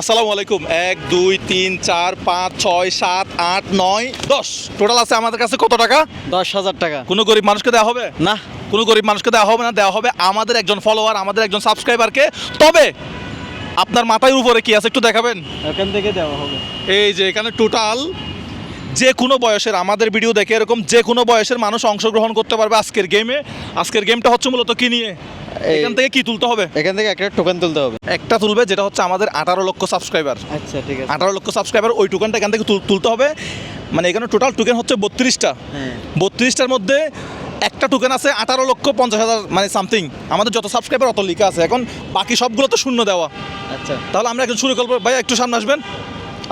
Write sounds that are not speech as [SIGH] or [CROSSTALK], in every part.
আসসালামু আলাইকুম। এক দুই তিন চার পাঁচ ছয় সাত আট নয় দশ। টোটাল আছে আমাদের কাছে কত টাকা? দশ হাজার টাকা। কোনো গরিব মানুষকে দেওয়া হবে? না। কোনো গরিব মানুষকে দেওয়া হবে না দেওয়া হবে আমাদের একজন ফলোয়ার আমাদের একজন সাবস্ক্রাইবারকে তবে আপনার মাথায় উপরে কি আছে একটু দেখাবেন? এখান থেকে দেওয়া হবে। এই যে এখানে টোটাল যে কোনো বয়সের আমাদের ভিডিও দেখে এরকম যে কোনো বয়সের মানুষ অংশগ্রহণ করতে পারবে আজকের গেমে আজকের গেমটা হচ্ছে মূলত কি নিয়ে? এখান থেকে কি তুলতে হবে? এখান থেকে একটা টোকেন তুলতে হবে। একটা তুলবে যেটা হচ্ছে আমাদের আঠারো লক্ষ সাবস্ক্রাইবার আচ্ছা ঠিক আছে। আঠারো লক্ষ সাবস্ক্রাইবার ওই টোকেনটা এখান থেকে তুল- তুলতে হবে। মানে এখানে টোটাল টোকেন হচ্ছে বত্রিশটা। হ্যাঁ। বত্রিশটার মধ্যে একটা টোকেন আছে আঠারো লক্ষ পঞ্চাশ হাজার মানে সামথিং আমাদের যত সাবস্ক্রাইবার অত লিখা আছে। এখন বাকি সবগুলো তো শূন্য দেওয়া। আচ্ছা। তাহলে আমরা এখন শুরু করব। ভাই একটু সামনে আসবেন।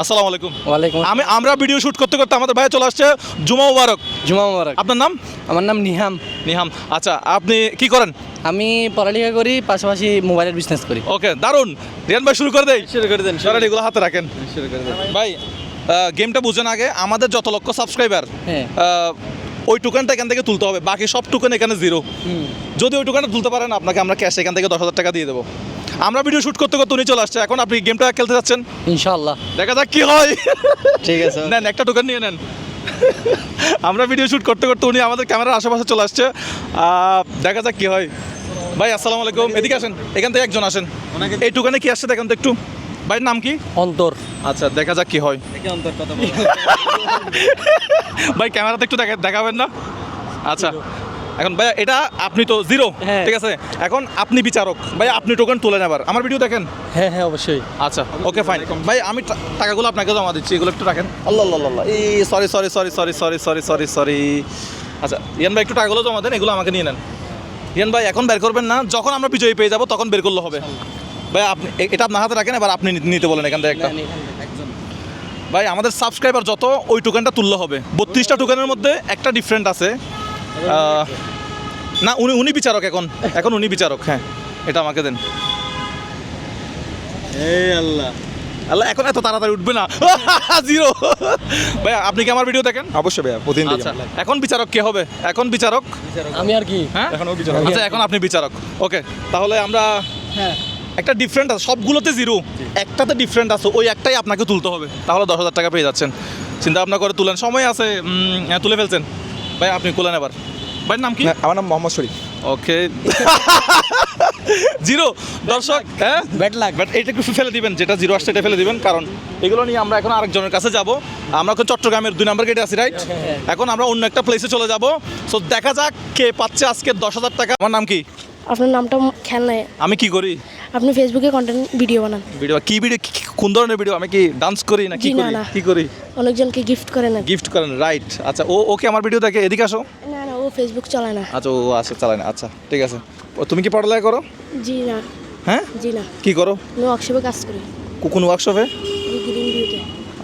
আসসালামু আলাইকুম। ওয়ালাইকুম আমি আমরা ভিডিও শুট করতে করতে আমাদের ভাই চলে আসছে জুমা মুবারক। জুমা মুবারক। আপনার নাম? আমার নাম নিহাম। নিহাম। আচ্ছা আপনি কি করেন? আমি পড়ালেখা করি পাশাপাশি মোবাইলের বিজনেস করি। ওকে দারুণ রিয়ান ভাই শুরু করে দেই। শুরু করে দেন সরেন এগুলো হাতে রাখেন। শুরু করে দেন। ভাই গেমটা বুঝেন আগে। আমাদের যত লক্ষ সাবস্ক্রাইবার হ্যাঁ। ওই টোকেনটা এখান থেকে তুলতে হবে। বাকি সব টোকেন এখানে জিরো হুম। যদি ওই টোকেনটা তুলতে পারেন আপনাকে আমরা ক্যাশ এখান থেকে দশ হাজার টাকা দিয়ে দেবো। আমরা ভিডিও শুট করতে করতে উনি চলে আসছে। এখন আপনি গেমটা খেলতে যাচ্ছেন? ইনশাআল্লাহ। দেখা যাক কি হয়। ঠিক আছে। নেন একটা টোকেন নিয়ে নেন। আমরা ভিডিও শুট করতে করতে উনি আমাদের ক্যামেরার আশেপাশে চলে আসছে। আহ, দেখা যাক কি হয়। ভাই আসসালামু আলাইকুম। এদিকে আসেন। এখান থেকে একজন আসেন। এই টোকেনে কি আসছে দেখেন তো একটু। ভাইয়ের নাম কি? অন্তর। আচ্ছা দেখা যাক কি হয়। অন্তর কথা ভাই ক্যামেরাতে একটু দেখা দেখাবেন না? আচ্ছা। এখন ভাইয়া এটা আপনি তো জিরো হ্যাঁ। ঠিক আছে? এখন আপনি বিচারক। ভাই আপনি টোকেন তুলে নেবার। আমার ভিডিও দেখেন? হ্যাঁ হ্যাঁ অবশ্যই। আচ্ছা ওকে ফাইন ভাই আমি টাকাগুলো আপনাকে জমা দিচ্ছি এগুলো একটু রাখেন। আল্লাহ আল্লাহ এই sorry sorry sorry sorry sorry sorry sorry sorry আচ্ছা ইয়ান ভাই একটু টাকাগুলো জমা দেন এগুলো আমাকে নিয়ে নেন। ইয়ান ভাই এখন বের করবেন না যখন আমরা বিজয়ী পেয়ে যাব তখন বের করলে হবে। ভাই আপনি এটা আপনার হাতে রাখেন এবার আপনি নিতে বলেন এখান থেকে একটা। ভাই আমাদের সাবস্ক্রাইবার যত ওই টোকেনটা তুললে হবে। বত্রিশটা টোকেনের মধ্যে একটা ডিফারেন্ট আছে। না উনি উনি বিচারক এখন। এখন উনি বিচারক হ্যাঁ। এটা আমাকে দেন। এই আল্লাহ। আল্লাহ এখন এত তাড়াতাড়ি উঠবে না। [LAUGHS] জিরো ভাই আপনি কি আমার ভিডিও দেখেন? অবশ্যই ভাইয়া প্রতিদিন আচ্ছা। এখন বিচারক কে হবে? এখন বিচারক? আমি আর কি? হ্যাঁ? এখনও বিচারক। আচ্ছা এখন আপনি বিচারক। ওকে তাহলে আমরা হ্যাঁ। একটা ডিফারেন্ট আছে সবগুলোতে জিরো একটাতে ডিফারেন্ট আছে ওই একটাই আপনাকে তুলতে হবে। তাহলে দশ হাজার টাকা পেয়ে যাচ্ছেন। চিন্তা ভাবনা করে তুলেন। সময় আছে হ্যাঁ, তুলে ফেলছেন। ভাই আপনি কোলেন এবার। ভাই নাম কি? আমার নাম মোহাম্মদ শরীফ। ওকে। [LAUGHS] জিরো। দর্শক হ্যাঁ? ব্যাট লাগ বাট এটা একটু ফেলে দিবেন যেটা জিরো আসছে এটা ফেলে দিবেন কারণ এগুলো নিয়ে আমরা এখন আরেকজনের কাছে যাব। আমরা তো চট্টগ্রামের দুই নম্বর গেটে আছি রাইট এখন আমরা অন্য একটা প্লেসে চলে যাব। সো দেখা যাক কে পাচ্ছে আজকে দশ হাজার টাকা। আমার নাম কি? আপনার নামটা খেয়াল নাই। আমি কি করি? আপনি ফেসবুকে কন্টেন্ট ভিডিও বানান। ভিডিও কি ভিডিও কোন ধরনের ভিডিও আমি কি ডান্স করি না কি না, করি? না। কি করি? অনেকজনকে গিফট করে নেন গিফট করেন রাইট আচ্ছা ও ওকে আমার ভিডিও দেখে এদিকে আসো। না না ও ফেসবুক চালায় না। আচ্ছা ও আসে চালায় না। আচ্ছা ঠিক আছে। ও তুমি কি পড়ালেখা করো? জি না। হ্যাঁ? জি না। কি করো? আমি ওয়ার্কশপে কাজ করি। কো- কোন ওয়ার্কশপে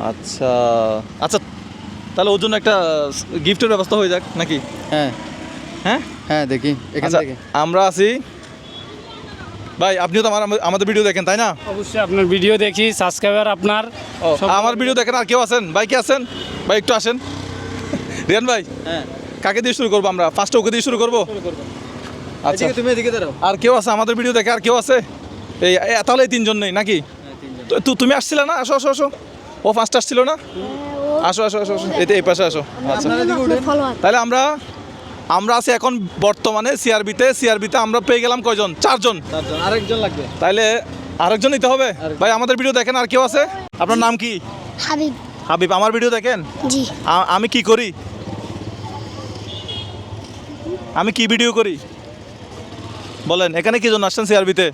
আচ্ছা আচ্ছা তাহলে ওর জন্য একটা গিফটের ব্যবস্থা হয়ে যাক নাকি? হ্যাঁ। হ্যাঁ? হ্যাঁ দেখি এখান আচ্ছা থেকে। আমরা আছি। ভাই আপনিও তো আমার আমাদের ভিডিও দেখেন তাই না? অবশ্যই আপনার ভিডিও দেখি সাবস্ক্রাইবার আপনার আমার ভিডিও দেখেন আর কেউ আছেন? ভাই কে আছেন? ভাই একটু আসেন। রিয়ান ভাই হ্যাঁ। কাকে দিয়ে শুরু করব আমরা? ফার্স্টে ওকে দিয়ে শুরু করব? আচ্ছা। তুমি এদিকে দাঁড়াও। আর কেউ আছে? আমাদের ভিডিও দেখে আর কেউ আছে? এই তাহলে এই তিনজন নেই নাকি? তো- তু- তুমি আসছিলে না? আসো আসো আসো। ও ফার্স্ট আসছিল না? আসো আসো আসো আসো। এই তো এই পাশে আসো। আচ্ছা। তাহলে আমরা আমরা আছি এখন বর্তমানে সিআরবিতে সিআরবিতে আমরা পেয়ে গেলাম কয়জন? চারজন। চারজন। আরেকজন লাগবে। তাইলে আরেকজন নিতে হবে? ভাই আমাদের ভিডিও দেখেন আর কেউ আছে? আপনার নাম কি? হাবিব। হাবিব আমার ভিডিও দেখেন? জি। আমি কি করি? আমি কি ভিডিও করি? বলেন এখানে কি জন্য আসছেন সিআরবিতে?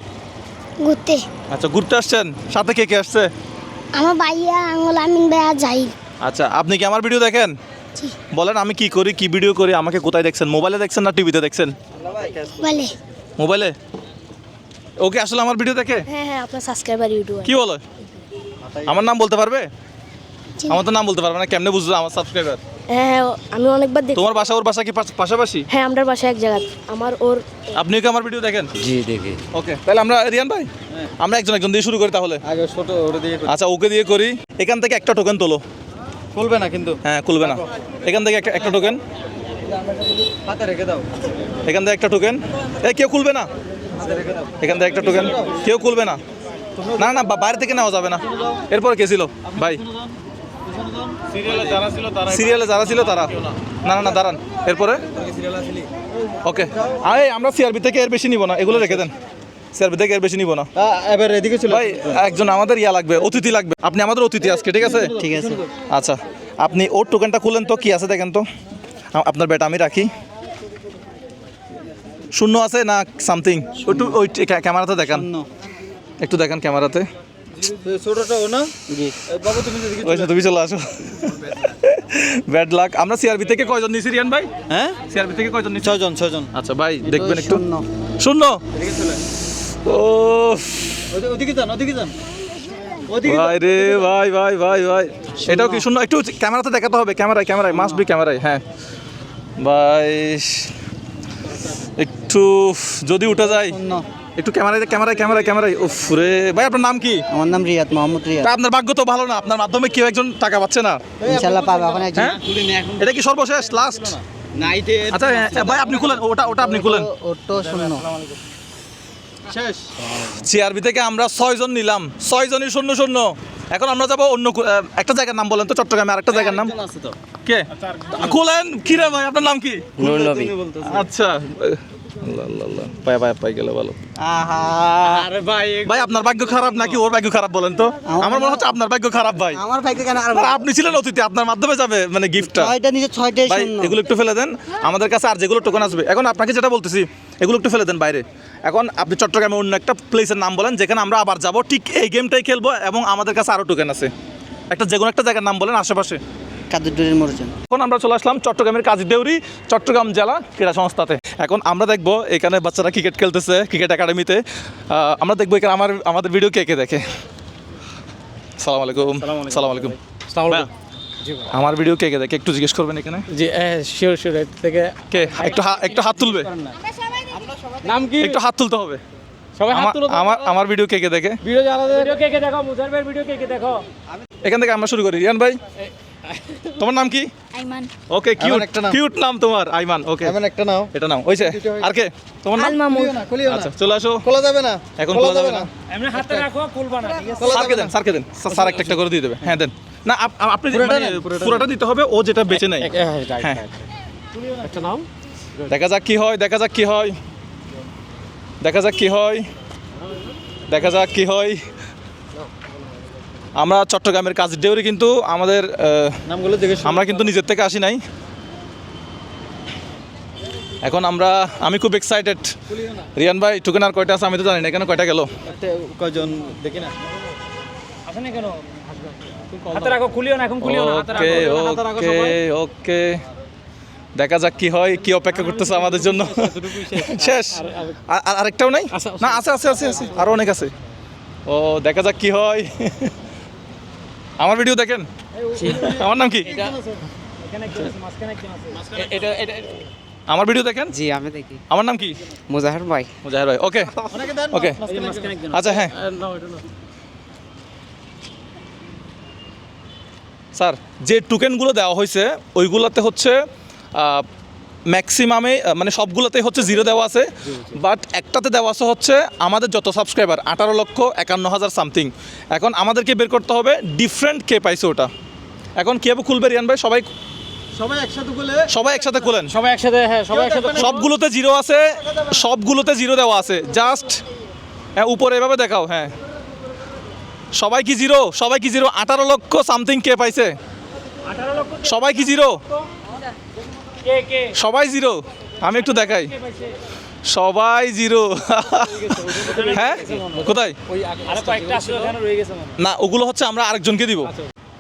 ঘুরতে। আচ্ছা ঘুরতে আসছেন? সাথে কে কে আসছে? আমার ভাইয়া আঙুল আমিন ভাইয়া যাই আচ্ছা আপনি কি আমার ভিডিও দেখেন। বলেন আমি কি করি কি ভিডিও করি আমাকে কোথায় দেখছেন? মোবাইলে দেখছেন না টিভিতে দেখছেন? বলে মোবাইলে? ওকে আসলে আমার ভিডিও দেখে? হ্যাঁ হ্যাঁ আপনার সাবস্ক্রাইবার ইউটিউবার। কি বলে? আমার নাম বলতে পারবে? আমার তো নাম বলতে পারবে না কেমনে বুঝলো আমার সাবস্ক্রাইবার হ্যাঁ হ্যাঁ আমি অনেকবার দেখি। তোমার বাসা ওর বাসা কি পাশাপাশি? হ্যাঁ আমার বাসা এক জায়গা আমার ওর আপনিও কি আমার ভিডিও দেখেন? জি দেখি। ওকে তাহলে আমরা রিয়ান ভাই আমরা একজন একজন দিয়ে শুরু করি তাহলে। আগে ছোট ওটা দিয়ে আচ্ছা ওকে দিয়ে করি। এখান থেকে একটা টোকেন তোলো। খুলবে না কিন্তু? হ্যাঁ খুলবে না। এখান থেকে একটা একটা টোকেন হাতে রেখে দাও। এখান থেকে একটা টোকেন এই কেউ খুলবে না? এখান থেকে একটা টোকেন কেউ খুলবে না? না না বাইরে থেকে নেওয়া যাবে না। এরপরে কে ছিল? ভাই। সিরিয়ালে যারা ছিল তারা সিরিয়ালে যারা ছিল। তারা না না না দাঁড়ান। এরপরে? ওকে। আরে আমরা সিআরবি থেকে এর বেশি নিব না। এগুলো রেখে দেন। থেকে এর বেশি নিব না। এবার এদিকে ছিল ভাই একজন আমাদের ইয়া লাগবে অতিথি লাগবে। আপনি আমাদের অতিথি আজকে ঠিক আছে? ঠিক আছে। আচ্ছা আপনি ওর টোকেনটা খুলেন তো কি আছে দেখেন তো? আপনার ব্যাটা আমি রাখি। শূন্য আছে না সামথিং একটু ওই ক্যামেরাতে দেখান। একটু দেখান ক্যামেরাতে। তুমি চলে আসো। ব্যাড লাক আমরা সিআরবি থেকে কয়জন নিছি রিয়ান ভাই? হ্যাঁ? সিআরবি থেকে কয়জন নিছি? ছয়জন ছয়জন। আচ্ছা ভাই দেখবেন একটু। শূন্য। শূন্য? ওদিকে যান ওদিকে যান। ভাই রে ভাই ভাই ভাই ভাই। এটাও কি শূন্য একটু ক্যামেরাতে দেখাতে হবে ক্যামেরায় ক্যামেরায় মাস্ট বি ক্যামেরায় হ্যাঁ। ভাই একটু যদি উঠে যায় একটু ক্যামেরায় ক্যামেরায় ক্যামেরায় ক্যামেরায়। উফ রে। ভাই আপনার নাম কি? আমার নাম রিয়াদ মোহাম্মদ রিয়াদ। তা আপনার ভাগ্য তো ভালো না। আপনার মাধ্যমে কেউ একজন টাকা পাচ্ছে না। ইনশাল্লাহ পাবে এখন একজন। হ্যাঁ? এটা কি সর্বশেষ লাস্ট নাইটে আচ্ছা ভাই আপনি খুলেন। ওটা ওটা আপনি খুলেন। শূন্য। শেষ। সিআরবি থেকে আমরা ছয়জন নিলাম। ছয় জনই শূন্য শূন্য। এখন আমরা যাব অন্য একটা জায়গার নাম বলেন তো চট্টগ্রামে আরেকটা জায়গার নাম। আছে তো। কে? খুলেন কি রে ভাই আপনার নাম কি? আচ্ছা। আল্লাহ, আল্লাহ, আল্লাহ। পাই পাই পাই গেলে ভালো। আরে ভাই ভাই আপনার ভাগ্য খারাপ নাকি? ওর ভাগ্য খারাপ বলেন তো। আমার মনে হচ্ছে আপনার ভাগ্য খারাপ ভাই। আমার ভাইকে কেন আর আর আপনি ছিলেন অতিথি আপনার মাধ্যমে যাবে মানে গিফটটা ছয়টা নিচে ছয়টাই শূন্য। এগুলো একটু ফেলে দেন। আমাদের কাছে আর যেগুলো টোকন আসবে এখন আপনাকে যেটা বলতেছি এগুলো একটু ফেলে দেন বাইরে। এখন আপনি চট্টগ্রামে অন্য একটা প্লেসের নাম বলেন যেখানে আমরা আবার যাব ঠিক এই গেমটাই খেলব এবং আমাদের কাছে আরও টোকেন আছে। একটা যে কোনো একটা জায়গার নাম বলেন আশেপাশে। কাদুরডুরির মরুচন এখন আমরা চলে আসলাম চট্টগ্রামের কাজীদেউরি চট্টগ্রাম জেলা ক্রীড়া সংস্থাতে। এখন আমরা দেখব এখানে বাচ্চারা ক্রিকেট খেলতেছে ক্রিকেট একাডেমিতে আমরা দেখব এখানে আমার আমাদের ভিডিও কে কে দেখে। সালাম আলাইকুম। সালাম আলাইকুম। আমার ভিডিও কে কে দেখে? একটু জিজ্ঞেস করবেন এখানে? জি শিওর শিওর থেকে কে? একটু একটু হাত তুলবে। নাম কি? একটু হাত তুলতে হবে। সবাই হাত আমার তুলো আমার আমার ভিডিও কে কে দেখে? ভিডিও ভিডিও কে কে দেখো? ভিডিও কে কে দেখো? এখান থেকে আমরা শুরু করি। রিয়ান ভাই? [LAUGHS] তোমার নাম কি? আইমান। ওকে কিউট একটা নাম। কিউট নাম তোমার আইমান ওকে এমন একটা নাও এটা নাম ওইছে আর কে? তোমার নাম? আল মামুন আচ্ছা চলে আসো। খোলা যাবে না এখন খোলা যাবে না। এমনি হাতে রাখো খুলবা না ঠিক আছে? স্যারকে দেন স্যারকে দেন। স্যার- একটা একটা করে দিয়ে দেবে। হ্যাঁ দেন। না আপ- আপ- আপনি মানে পুরোটা দিতে হবে ও যেটা বেঁচে নেয় হ্যাঁ। একটা নাম দেখা যাক কি হয় দেখা যাক কি হয়। দেখা যাক কি হয়। দেখা যাক কি হয়। আমরা চট্টগ্রামের কাজ ডেউরি কিন্তু আমাদের নামগুলো আমরা কিন্তু নিজের থেকে আসি নাই। এখন আমরা আমি খুব এক্সাইটেড রিয়ান ভাই টুকেন আর কয়টা আছে? আমি তো জানি না কেন কয়টা গেল? কয়জন দেখি না? আসেনি কেন? হাতে খুলিও না এখন খুলিও ওকে ওকে ওকে। দেখা যাক কি হয় কি অপেক্ষা করতেছে আমাদের জন্য। শেষ। আর আর- আরেকটাও নাই? না আছে আছে আছে আছে। আরও অনেক আছে। ও দেখা যাক কি হয়। আমার ভিডিও দেখেন? আমার নাম কি? এটা এটা আমার ভিডিও দেখেন? জি আমি দেখি। আমার নাম কি? মুজাহির ভাই। মুজাহির ভাই ওকে ওকে আচ্ছা হ্যাঁ। স্যার যে টোকেনগুলো দেওয়া হয়েছে ওইগুলোতে হচ্ছে ম্যাক্সিমামে মানে সবগুলোতে হচ্ছে জিরো দেওয়া আছে। বাট একটাতে দেওয়া আছে হচ্ছে আমাদের যত সাবস্ক্রাইবার আঠারো লক্ষ একান্ন হাজার সামথিং। এখন আমাদেরকে বের করতে হবে ডিফারেন্ট কে পাইছে ওটা। এখন কীভাবে খুলবে রিয়ান ভাই? সবাই সবাই একসাথে বলে সবাই একসাথে খুলেন। সবাই একসাথে হ্যাঁ সবাই একসাথে সবগুলোতে জিরো আছে সবগুলোতে জিরো দেওয়া আছে। জাস্ট হ্যাঁ উপরে এভাবে দেখাও হ্যাঁ। সবাই কি জিরো? সবাই কি জিরো? আঠারো লক্ষ সামথিং কে পাইছে? সবাই কি জিরো? সবাই জিরো। আমি একটু দেখাই। সবাই জিরো। [LAUGHS] হ্যাঁ? কোথায়? আরে কয়েকটা আসলে ওখানে রয়ে গেছে। না ওগুলো হচ্ছে আমরা আরেকজনকে দিব।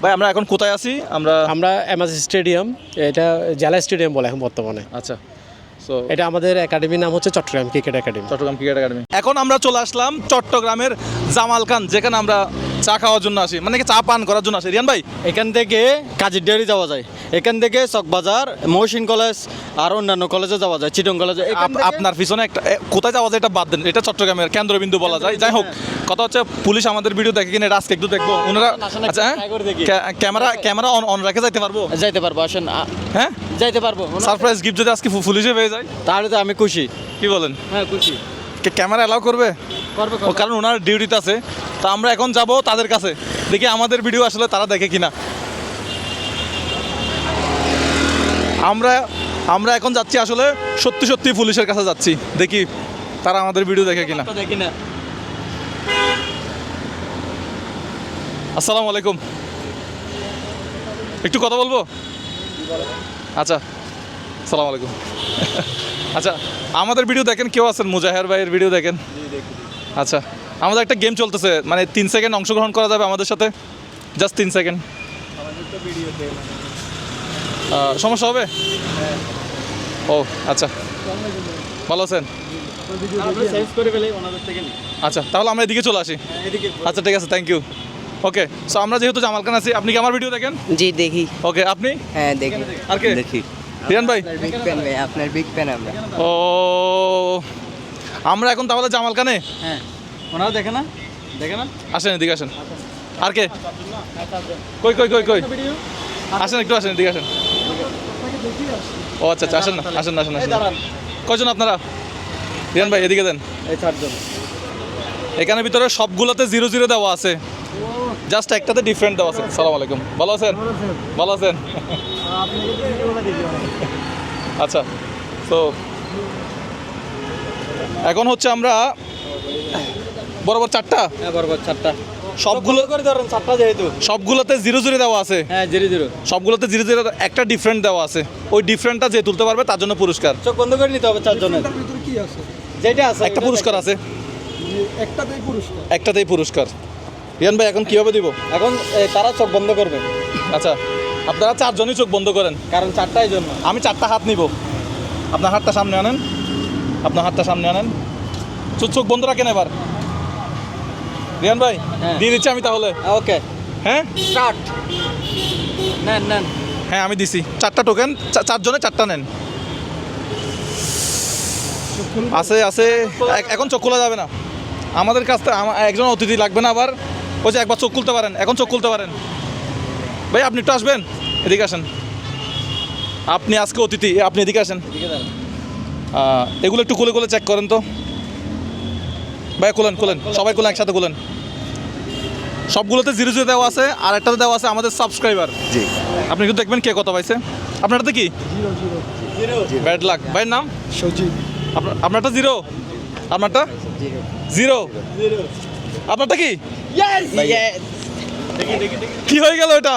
ভাই আমরা এখন কোথায় আছি? আমরা আমরা এমএস স্টেডিয়াম এটা জেলা স্টেডিয়াম বলে এখন বর্তমানে। আচ্ছা। সো এটা আমাদের একাডেমির নাম হচ্ছে Chattogram cricket academy. Chattogram cricket academy. এখন আমরা চলে আসলাম চট্টগ্রামের জামাল খান যেখানে আমরা চা খাওয়ার জন্য আসি। মানে কি চা পান করার জন্য আসি। রিয়ান ভাই? এখান থেকে কাজের ডেয়ারি যাওয়া যায়। এখান থেকে চকবাজার মহসিন কলেজ আর অন্যান্য কলেজে যাওয়া যায় চিটং কলেজে। আপনার পিছনে একটা কোথায় যাওয়া যায় এটা বাদ দেন। এটা চট্টগ্রামের কেন্দ্রবিন্দু বলা যায়। যাই হোক কথা হচ্ছে পুলিশ আমাদের ভিডিও দেখে কিনা আজকে একটু দেখব। ওনারা আচ্ছা হ্যাঁ? ক্যামেরা ক্যামেরা অন অন রেখে যাইতে পারব? যাইতে পারব আসেন হ্যাঁ? যাইতে পারব। সারপ্রাইজ গিফট যদি আজকে পুলিশে পেয়ে যায়। তাহলে তো আমি খুশি। কি বলেন? হ্যাঁ খুশি। ক্যামেরা অ্যালাউ করবে? কারণ ওনার ডিউটিতে আছে। তো আমরা এখন যাব তাদের কাছে। দেখি আমাদের ভিডিও আসলে তারা দেখে কিনা। আমরা আমরা এখন যাচ্ছি আসলে সত্যি সত্যি পুলিশের কাছে যাচ্ছি। দেখি তারা আমাদের ভিডিও দেখে কিনা। দেখি না। আসসালামু আলাইকুম। একটু কথা বলব? আচ্ছা। আসসালামু আলাইকুম। আচ্ছা আমাদের ভিডিও দেখেন কেউ আছেন? মুজাহের ভাইয়ের ভিডিও দেখেন। আচ্ছা আমাদের একটা গেম চলতেছে মানে তিন সেকেন্ড অংশগ্রহণ করা যাবে আমাদের সাথে। জাস্ট তিন সেকেন্ড সমস্যা হবে? ও আচ্ছা। ভালো আছেন? আচ্ছা তাহলে আমরা এদিকে চলে আসি। আচ্ছা ঠিক আছে থ্যাংক ইউ ওকে সো আমরা যেহেতু জামাল খান আছি আপনি কি আমার ভিডিও দেখেন? জি দেখি। ওকে আপনি? হ্যাঁ দেখি। আর কে? দেখি। রিয়ান ভাই? বিগ ফ্যান ভাই আপনার বিগ ফ্যান আমরা। ও আমরা এখন তাহলে জামাল হ্যাঁ ওনারা দেখে না? দেখে না? আসেন এদিকে আসেন। আর কে? কই কই কই কই? আসেন একটু আসেন এদিকে আসেন। ও আচ্ছা আচ্ছা আসেন না আসেন না আসেন আসেন। না। দাঁড়ান। কয়জন আপনারা? রিয়ান ভাই এদিকে দেন। এই চারজন। এখানে ভিতরে সবগুলোতে জিরো জিরো দেওয়া আছে। জাস্ট একটাতে ডিফারেন্ট দেওয়া আছে। সালাম আলাইকুম। ভালো আছেন? ভালো আছেন। আচ্ছা তো এখন হচ্ছে আমরা বরাবর চারটা? হ্যাঁ বরবর চারটা। সবগুলো করে ধরেন চারটা যেহেতু। সবগুলোতে জিরো জিরো দেওয়া আছে। হ্যাঁ জিরো জিরো সবগুলোতে জিরো জিরো একটা ডিফারেন্ট দেওয়া আছে। ওই ডিফারেন্টটা যে তুলতে পারবে তার জন্য পুরস্কার। চোখ বন্ধ করে নিতে হবে চারজনের। যেটা আছে একটা পুরস্কার। আছে। একটাতেই পুরস্কার। রিয়ান ভাই এখন কীভাবে দিব? এখন তারা চোখ বন্ধ করবে। আচ্ছা আপনারা চারজনই চোখ বন্ধ করেন। কারণ চারটাই জন্য। আমি চারটা হাত নিব। আপনার হাতটা সামনে আনেন। আপনার হাতটা সামনে আনেন। চোখ চোখ বন্ধ রাখেন এবার। রিয়ান ভাই হ্যাঁ। দিয়ে দিচ্ছি আমি তাহলে। ওকে। হ্যাঁ? স্টার্ট। নেন নেন। হ্যাঁ আমি দিছি। চারটা টোকেন চারজনে চারটা নেন। আছে আছে। এখন চোখ খোলা যাবে না। আমাদের কাছ থেকে একজন অতিথি লাগবে না আবার। ওই যে একবার চোখ খুলতে পারেন এখন চোখ খুলতে পারেন। ভাই আপনি একটু আসবেন? এদিকে আসেন। আপনি আজকে অতিথি আপনি এদিকে আসেন। এগুলো একটু খুলে খুলে চেক করেন তো। ভাই খুলেন খুলেন। সবাই খুলেন একসাথে খুলেন। সবগুলোতে জিরো জিরো দেওয়া আছে আর একটাতে দেওয়া আছে আমাদের সাবস্ক্রাইবার জি। আপনি একটু দেখবেন কে কত পাইছে। আপনারটা কি? ব্যাড লাক ভাইয়ের নাম? সজি আপনার আপনারটা জিরো? আপনারটা? জিরো। আপনারটা কি? কি হয়ে গেল এটা?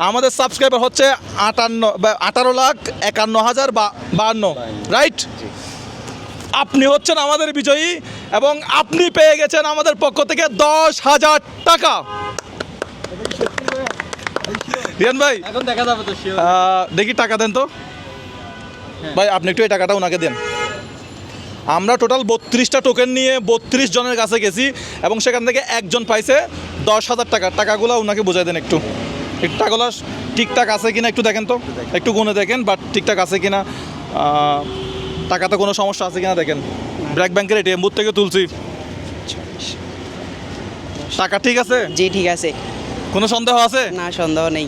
আমাদের সাবস্ক্রাইবার হচ্ছে আটান্ন বা আঠারো লাখ একান্ন হাজার বা- বাহান্ন রাইট আপনি হচ্ছেন আমাদের বিজয়ী এবং আপনি পেয়ে গেছেন আমাদের পক্ষ থেকে দশ হাজার টাকা। রিয়ান ভাই এখন দেখা যাবে তো দেখি টাকা দেন তো। ভাই আপনি একটু এই টাকাটা ওনাকে দেন। আমরা টোটাল বত্রিশটা টোকেন নিয়ে বত্রিশ জনের কাছে গেছি এবং সেখান থেকে একজন পাইছে দশ হাজার টাকা। টাকাগুলো ওনাকে বোঝাই দেন একটু। টাকাগুলো ঠিকঠাক আছে কিনা একটু দেখেন তো। একটু গুনে দেখেন বাট ঠিকঠাক আছে কিনা টাকাতে কোনো সমস্যা আছে কিনা দেখেন। ব্র্যাক ব্যাংকের এটিএম বুথ থেকে তুলছি। টাকা ঠিক আছে? জি ঠিক আছে। কোনো সন্দেহ আছে? না সন্দেহ নেই।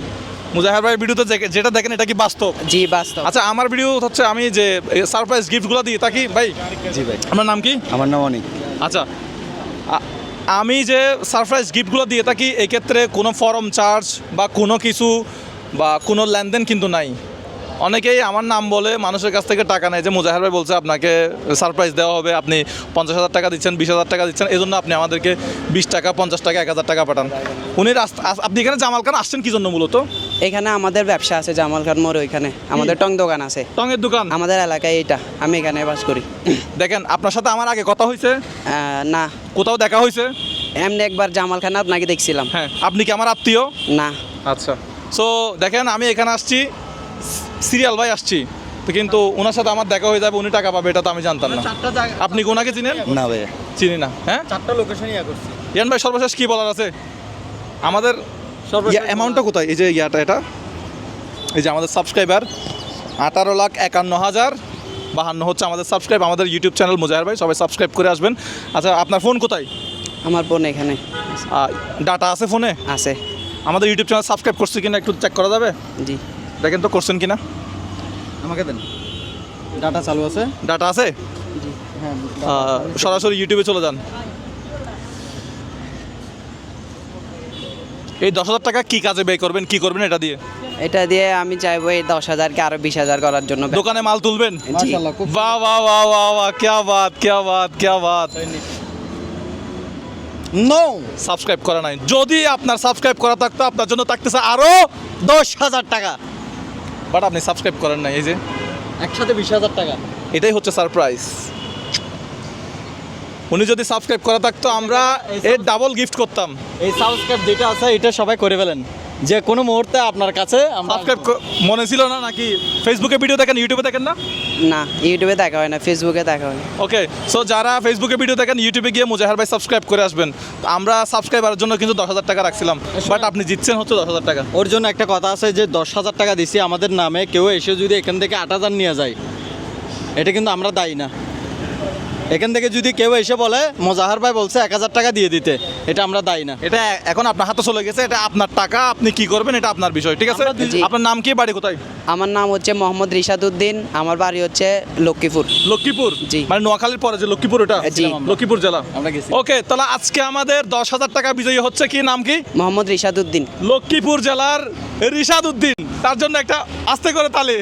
মুজাহার ভাইয়ের ভিডিওতে যে- যেটা দেখেন এটা কি বাস্তব? জি বাস্তব। আচ্ছা আমার ভিডিও হচ্ছে আমি যে সারপ্রাইজ গিফটগুলো দিই তা কি ভাই? জি ভাই। আমার নাম কি? আমার নাম অনেক। আচ্ছা আমি যে সারপ্রাইজ গিফটগুলো দিয়ে থাকি এক্ষেত্রে কোনো ফর্ম চার্জ বা কোনো কিছু বা কোনো লেনদেন কিন্তু নাই? অনেকেই আমার নাম বলে মানুষের কাছ থেকে টাকা নেয়। যে মুজাহার ভাই বলছে আপনাকে সারপ্রাইজ দেওয়া হবে আপনি পঞ্চাশ হাজার টাকা দিচ্ছেন বিশ হাজার টাকা দিচ্ছেন এই জন্য আপনি আমাদেরকে বিশ টাকা পঞ্চাশ টাকা এক হাজার টাকা পাঠান। উনি রাস্তা আপনি এখানে জামাল খান আসছেন কি জন্য মূলত? এখানে আমাদের ব্যবসা আছে জামাল খান মোড় ওইখানে। আমাদের টং দোকান আছে। টঙের দোকান? আমাদের এলাকায় এইটা আমি এখানে বাস করি। দেখেন আপনার সাথে আমার আগে কথা হয়েছে। না। কোথাও দেখা হয়েছে? এমনি একবার জামাল খান আপনাকে দেখছিলাম। হ্যাঁ আপনি কি আমার আত্মীয়? না। আচ্ছা। সো দেখেন আমি এখানে আসছি। সিরিয়াল ভাই আসছি। তো কিন্তু ওনার সাথে আমার দেখা হয়ে যাবে উনি টাকা পাবে এটা তো আমি জানতাম না। চারটা আপনি কি ওনাকে চিনেন? না ভাই। চিনি না হ্যাঁ? চারটা লোকেশন ইয়া করছি। ইয়ান ভাই সর্বশেষ কি বলার আছে? আমাদের সর্বশেষ অ্যামাউন্টটা কোথায়? এই যে ইয়াটা এটা। এই যে আমাদের সাবস্ক্রাইবার আঠারো লাখ একান্ন হাজার। বাহান্ন হচ্ছে আমাদের সাবস্ক্রাইব আমাদের ইউটিউব চ্যানেল মুজাহির ভাই সবাই সাবস্ক্রাইব করে আসবেন। আচ্ছা আপনার ফোন কোথায়? আমার ফোন এখানে। ডাটা আছে ফোনে আছে। আমাদের ইউটিউব চ্যানেল সাবস্ক্রাইব করছি কিনা একটু চেক করা যাবে? জি। দেখেন তো করছেন কিনা? আমাকে দেন। ডাটা চালু আছে। ডাটা আছে? সরাসরি ইউটিউবে চলে যান। এই দশ হাজার টাকা কি কাজে ব্যয় করবেন কি করবেন এটা দিয়ে? এটা দিয়ে আমি চাইব এই দশ হাজারকে আরও বিশ হাজার করার জন্য। দোকানে মাল তুলবেন। বাহ বাহ বাহ বাহ বাহ ক্যা বাত ক্যা বাত ক্যা বাত। নো সাবস্ক্রাইব করা নাই। যদি আপনার সাবস্ক্রাইব করা থাকতো আপনার জন্য থাকতেছে আরও দশ হাজার টাকা। বাট আপনি সাবস্ক্রাইব করেন না এই যে। একসাথে বিশ হাজার টাকা। এটাই হচ্ছে সারপ্রাইজ উনি যদি সাবস্ক্রাইব করা থাকতো আমরা এর ডাবল গিফট করতাম। এই সাবস্ক্রাইব যেটা আছে এটা সবাই করে ফেলেন। যে কোনো মুহূর্তে আপনার কাছে সাবস্ক্রাইব মনে ছিল না? নাকি ফেসবুকে ভিডিও দেখেন ইউটিউবে দেখেন না? না ইউটিউবে দেখা হয় না ফেসবুকে দেখা হয় ওকে সো যারা ফেসবুকে ভিডিও দেখেন ইউটিউবে গিয়ে মুজাহার ভাই সাবস্ক্রাইব করে আসবেন। আমরা সাবস্ক্রাইবারের জন্য কিন্তু দশ হাজার টাকা রাখছিলাম বাট আপনি জিতছেন হচ্ছে দশ হাজার টাকা। ওর জন্য একটা কথা আছে যে দশ হাজার টাকা দিছি আমাদের নামে কেউ এসে যদি এখান থেকে আট হাজার নিয়ে যায় এটা কিন্তু আমরা দায়ী না। এখান থেকে যদি কেউ এসে বলে মোজাহার ভাই বলছে এক হাজার টাকা দিয়ে দিতে। এটা আমরা দায়ী না। এটা এখন আপনার হাতে চলে গেছে এটা আপনার টাকা আপনি কি করবেন এটা আপনার বিষয় ঠিক আছে? আপনার নাম কি বাড়ি কোথায়? আমার নাম হচ্ছে মোহাম্মদ রিশাদউদ্দিন আমার বাড়ি হচ্ছে লক্ষ্মীপুর। লক্ষ্মীপুর? জি। মানে নোয়াখালীর পরে যে লক্ষ্মীপুর এটা? জি। লক্ষ্মীপুর জেলা। আমরা গেছি। ওকে তাহলে আজকে আমাদের দশ হাজার টাকা বিজয়ী হচ্ছে কি নাম কি? মোহাম্মদ রিশাদউদ্দিন। লক্ষ্মীপুর জেলার রিশাদ উদ্দিন তার জন্য একটা আস্তে করে তালে।